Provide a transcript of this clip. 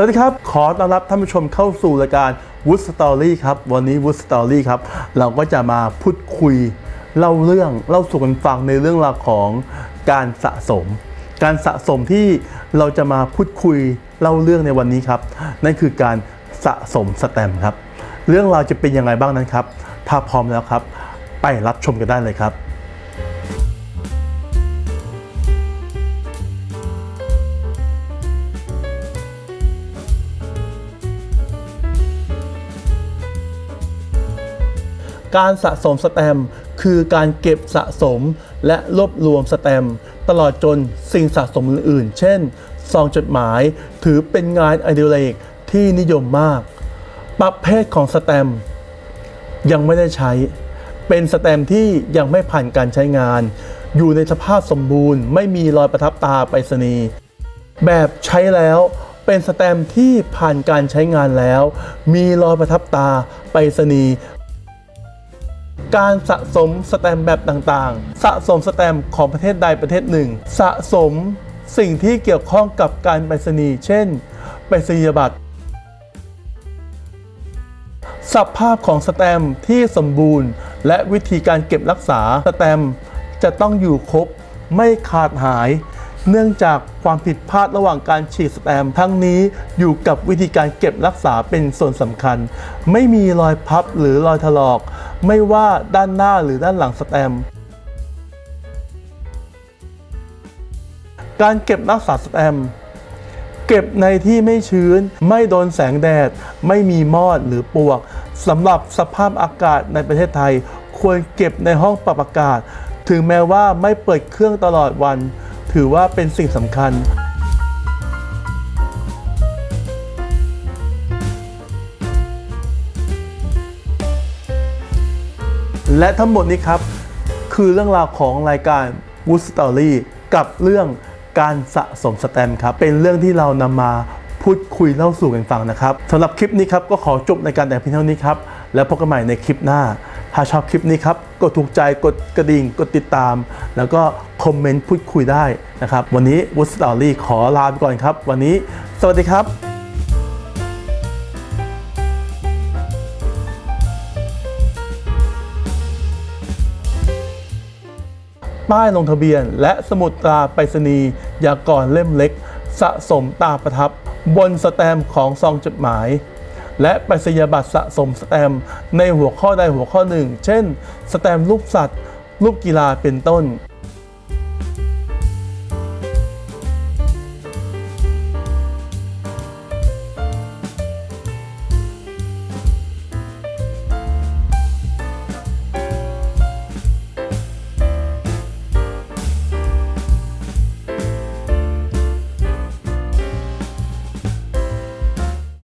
สวัสดีครับ ขอต้อนรับท่านผู้ชมเข้าสู่รายการ Wood Story ครับ วันนี้ Wood Story ครับ เราก็จะมาพูดคุยเล่าเรื่องเล่าสู่กันฟังในเรื่องราวของการสะสม การสะสมที่เราจะมาพูดคุยเล่าเรื่องในวันนี้ครับ นั่นคือการสะสมสแตมป์ครับ เรื่องราวจะเป็นยังไงบ้างนั้นครับ ถ้าพร้อมแล้วครับ ไปรับชมกันได้เลยครับ การสะสมสแตมคือการเก็บสะสมและรวบรวมสแตมตลอดจนสิ่งสะสมอื่นๆ เช่นซองจดหมายถือเป็นงานอดิเรกที่นิยมมาก ประเภทของสแตมยังไม่ได้ใช้ เป็นสแตมที่ยังไม่ผ่านการใช้งาน อยู่ในสภาพสมบูรณ์ ไม่มีรอยประทับตาไปรษณีย์แบบใช้แล้วเป็นสแตมที่ผ่านการใช้งานแล้ว มีรอยประทับตาไปรษณีย์ การสะสมสแตมแบบต่างๆ สะสมสแตมของประเทศใดประเทศหนึ่ง สะสมสิ่งที่เกี่ยวข้องกับการไปรษณีย์เช่น ไปรษณียบัตรสภาพของสแตมที่สมบูรณ์ และวิธีการเก็บรักษาสแตมจะต้องอยู่ครบไม่ขาดหาย เนื่องจากความผิดพลาดระหว่างการฉีดสแตมทั้งนี้อยู่กับวิธีการเก็บรักษาเป็นส่วนสำคัญ ไม่มีรอยพับหรือรอยถลอก ไม่ว่าด้านหน้าหรือด้านหลังสแตมการเก็บรักษาสแตมเก็บในที่ไม่ชื้น ไม่โดนแสงแดด ไม่มีมอดหรือปวกสำหรับสภาพอากาศในประเทศไทย ควรเก็บในห้องปรับอากาศ ถึงแม้ว่าไม่เปิดเครื่องตลอดวัน ถือว่าเป็นสิ่งสำคัญ และทั้งหมดนี้ครับ คือเรื่องราวของรายการ Wood Story กับเรื่องการสะสมสแตมป์ครับ เป็นเรื่องที่เรานำมาพูดคุยเล่าสู่กันฟังนะครับสำหรับคลิปนี้ครับก็ขอจบในการแต่เพียงเท่านี้ครับ แล้วพบกันใหม่ในคลิปหน้า ถ้าชอบคลิปนี้ครับกดถูกใจกดกระดิ่งกดติดตาม แล้วก็คอมเมนต์พูดคุยได้นะครับ วันนี้ Wood Story ขอลาไปก่อนครับ วันนี้ สวัสดีครับ ป้ายลงทะเบียน และสมุดตราไปรษณีย์ยากรเล่มเล็ก สะสมตาประทับบนสแตมของซองจดหมาย และไปรษณียบัตรสะสมสแตมในหัวข้อใดหัวข้อหนึ่ง เช่น สแตมรูปสัตว์ รูปกีฬาเป็นต้น